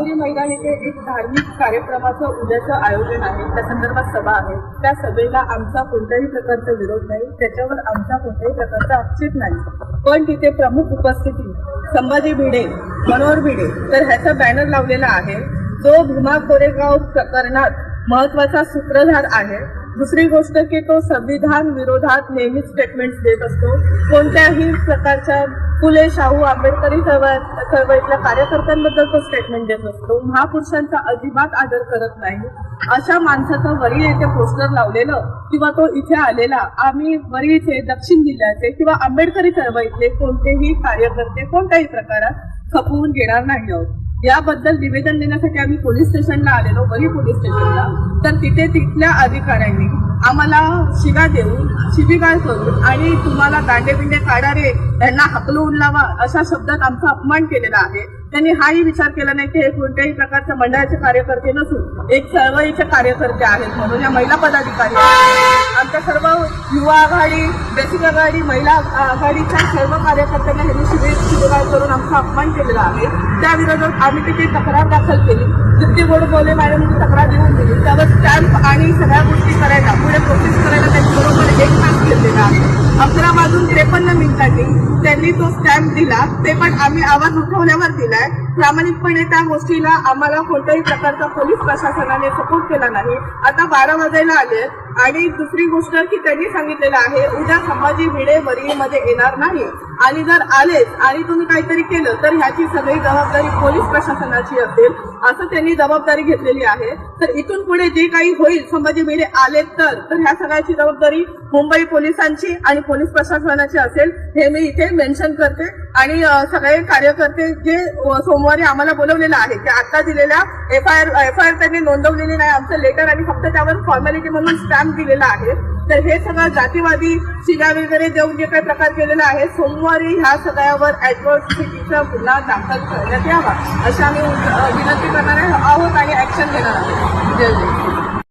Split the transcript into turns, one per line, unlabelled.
अंबुरी मैदान येथे एक धार्मिक कार्यक्रमाचं उद्याचं आयोजन आहे. त्या संदर्भात सभा आहे. त्या सभेला आमचा कोणत्याही प्रकारचा विरोध नाही. त्याच्यावर आमचा कोणत्याही प्रकारचा आक्षेप नाही. पण तिथे प्रमुख उपस्थिती संभाजी भिडे मनोहर भिडे. तर ह्याचा बॅनर लावलेला आहे. जो भीमा कोरेगाव प्रकरणात महत्त्वाचा सूत्रधार आहे. दुसरी गोष्ट की तो संविधान विरोधात नेहमीच स्टेटमेंट देत असतो. कोणत्याही प्रकारच्या फुले शाहू आंबेडकरी चळवळ चळवळीतल्या कार्यकर्त्यांबद्दल तो स्टेटमेंट देत असतो. महापुरुषांचा अजिबात आदर करत नाही. अशा माणसाचं वरी येथे पोस्टर लावलेलं किंवा तो इथे आलेला आम्ही वरी इथे दक्षिण जिल्ह्याचे किंवा आंबेडकरी चळवळीतले कोणतेही कार्यकर्ते कोणत्याही प्रकारात खपवून घेणार नाही आहोत. याबद्दल निवेदन देण्यासाठी आम्ही पोलीस स्टेशनला आलेलो वरी पोलीस स्टेशनला. तर तिथे तिथल्या अधिकाऱ्यांनी आम्हाला शिगा देऊन शिबिगाळ करून आणि तुम्हाला दांडे बिंडे काढारे यांना हकलवून लावा अशा शब्दात आमचा अपमान केलेला आहे. त्यांनी हाही विचार केला नाही की हे कोणत्याही प्रकारच्या मंडळाचे कार्यकर्ते नसून एक चळवळीचे कार्यकर्ते आहेत म्हणून या महिला पदाधिकारी आमच्या सर्व युवा आघाडी बेसिक आघाडी महिला आघाडीच्या सर्व कार्यकर्त्यांना ह्यांनी शिबिर शिबिराळ करून आमचा अपमान केलेला आहे. त्याविरोधात आम्ही तिथे तक्रार दाखल केली. जितके गोड बोले मॅडमनी तक्रार देऊन दिली. त्यावर स्टॅम्प आणि सगळ्या गोष्टी करायला पुढे प्रोसेस करायला त्यांच्याबरोबर एक तास घेतलेला आहे. अकरा वाजून त्रेपन्न मिनिटांनी त्यांनी तो स्टॅम्प दिला ते पण आम्ही आवाज उठवल्यावर दिलाय. प्रामाणिकपणे त्या गोष्टीला आम्हाला कोणत्याही प्रकारचा पोलीस प्रशासनाने सपोर्ट केला नाही. आता बारा वाजायला आले आणि दुसरी गोष्ट की त्यांनी सांगितलेलं आहे उद्या संभाजी भिडे वरीमध्ये येणार नाही. आणि जर आलेच आणि तुम्ही काहीतरी केलं तर ह्याची सगळी जबाबदारी पोलीस प्रशासनाची असेल असं त्यांनी जबाबदारी घेतलेली आहे. तर इथून पुढे जे काही होईल संभाजी भिडे आले तर तर ह्या सगळ्याची जबाबदारी मुंबई पोलिसांची आणि पोलीस प्रशासनाची असेल हे मी इथे मेन्शन करते. आणि सगळे कार्यकर्ते जे सोमवारी आम्हाला बोलवलेलं आहे की आता दिलेल्या F I R F I R त्यांनी नोंदवलेली नाही आमचं लेटर आणि फक्त त्यावर फॉर्मॅलिटी म्हणून स्टॅम्प दिलेला आहे. तर हे सगळं जातीवादी शिगा वगैरे देऊन जे काही प्रकार केलेला आहे सोमवारी ह्या सगळ्यावर ऍडव्हर्सिटीचा गुन्हा दाखल करण्यात यावा अशी आम्ही विनंती करणार आहे- आहोत आणि ऍक्शन घेणार आहोत. जय जय.